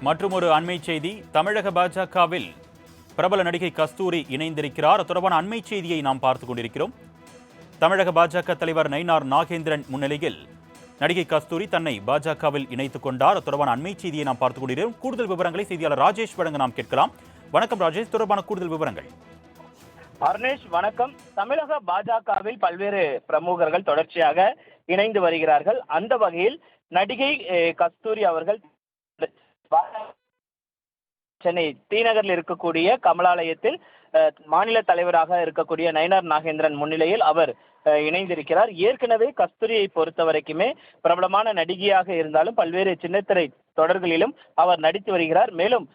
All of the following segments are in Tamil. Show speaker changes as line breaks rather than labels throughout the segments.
மற்றும் ஒரு அண்மை செய்தி. தமிழக பாஜகவில் பிரபல நடிகை கஸ்தூரி இணைந்திருக்கிறார். தொடர்பான அண்மை செய்தியை நாம் பார்த்து கொண்டிருக்கிறோம். தமிழக பாஜக தலைவர் நயினார் நாகேந்திரன் முன்னிலையில் நடிகை கஸ்தூரி தன்னை பாஜகவில் இணைத்துக் கொண்டார். தொடர்பான அண்மை செய்தியை நாம் பார்த்துக் கொண்டிருக்கிறோம். கூடுதல் விவரங்களை செய்தியாளர் ராஜேஷ் வழங்க நாம் கேட்கலாம். வணக்கம் ராஜேஷ். தொடர்பான கூடுதல் விவரங்கள்.
அருணேஷ் வணக்கம். தமிழக பாஜகவில் பல்வேறு பிரமுகர்கள் தொடர்ச்சியாக இணைந்து வருகிறார்கள். அந்த வகையில் நடிகை அஹ், கஸ்தூரி அவர்கள் சென்னை தீநகரில் இருக்கக்கூடிய கமலாலயத்தில் மாநில தலைவராக இருக்கக்கூடிய நயனார் நாகேந்திரன் முன்னிலையில் அவர் இணைந்திருக்கிறார். ஏற்கனவே கஸ்தூரியை பொறுத்த வரைக்குமே பிரபலமான நடிகையாக இருந்தாலும் பல்வேறு சின்னத்திரை தொடர்களிலும் அவர் நடித்து வருகிறார். மேலும்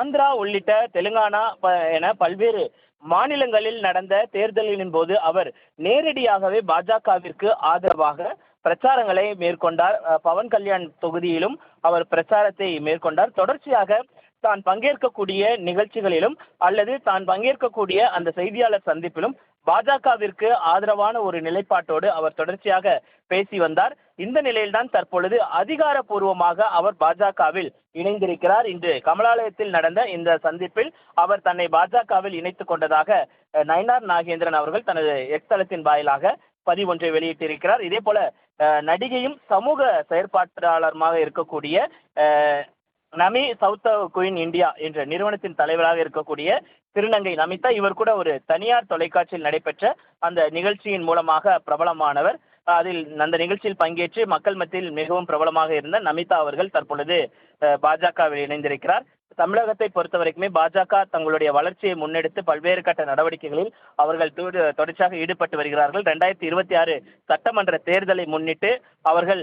ஆந்திரா உள்ளிட்ட தெலுங்கானா ப- என பல்வேறு மாநிலங்களில் நடந்த தேர்தலின் போது அவர் நேரடியாகவே பாஜகவிற்கு ஆதரவாக பிரச்சாரங்களை மேற்கொண்டார். பவன் கல்யாண் தொகுதியிலும் அவர் பிரச்சாரத்தை மேற்கொண்டார். தொடர்ச்சியாக தான் பங்கேற்கக்கூடிய நிகழ்ச்சிகளிலும் அல்லது தான் பங்கேற்கக்கூடிய அந்த செய்தியாளர் சந்திப்பிலும் பாஜகவிற்கு ஆதரவான ஒரு நிலைப்பாட்டோடு அவர் தொடர்ச்சியாக பேசி வந்தார். இந்த நிலையில்தான் தற்பொழுது அதிகாரப்பூர்வமாக அவர் பாஜகவில் இணைந்திருக்கிறார். இன்று கமலாலயத்தில் நடந்த இந்த சந்திப்பில் அவர் தன்னை பாஜகவில் இணைத்துக் கொண்டதாக நயனார் நாகேந்திரன் அவர்கள் தனது எக்ஸ்தலத்தின் வாயிலாக பதிவு ஒன்றை வெளியிட்டிருக்கிறார். இதே போல நடிகையும் சமூக செயற்பாட்டாளருமாக இருக்கக்கூடிய நமி சவுத் குயின் இந்தியா என்ற நிறுவனத்தின் தலைவராக இருக்கக்கூடிய திருநங்கை நமிதா இவர் கூட ஒரு தனியார் தொலைக்காட்சியில் நடைபெற்ற அந்த நிகழ்ச்சியின் மூலமாக பிரபலமானவர். அதில் அந்த நிகழ்ச்சியில் பங்கேற்று மக்கள் மத்தியில் மிகவும் பிரபலமாக இருந்த நமிதா அவர்கள் தற்பொழுது பாஜகவில் இணைந்திருக்கிறார். தமிழகத்தை பொறுத்த வரைக்குமே பாஜக தங்களுடைய வளர்ச்சியை முன்னெடுத்து பல்வேறு கட்ட நடவடிக்கைகளில் அவர்கள் தொடர்ச்சியாக ஈடுபட்டு வருகிறார்கள். ரெண்டாயிரத்தி இருபத்தி ஆறு சட்டமன்ற தேர்தலை முன்னிட்டு அவர்கள்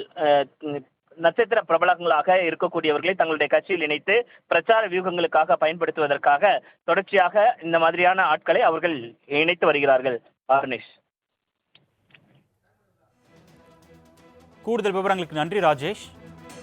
நட்சத்திர பிரபலங்களாக இருக்கக்கூடியவர்களை தங்களுடைய கட்சியில் இணைத்து பிரச்சார வியூகங்களுக்காக பயன்படுத்துவதற்காக தொடர்ச்சியாக இந்த மாதிரியான ஆட்களை அவர்கள் இணைத்து வருகிறார்கள். ஆர்னிஷ்
கூடுதல் விவரங்களுக்கு நன்றி ராஜேஷ்.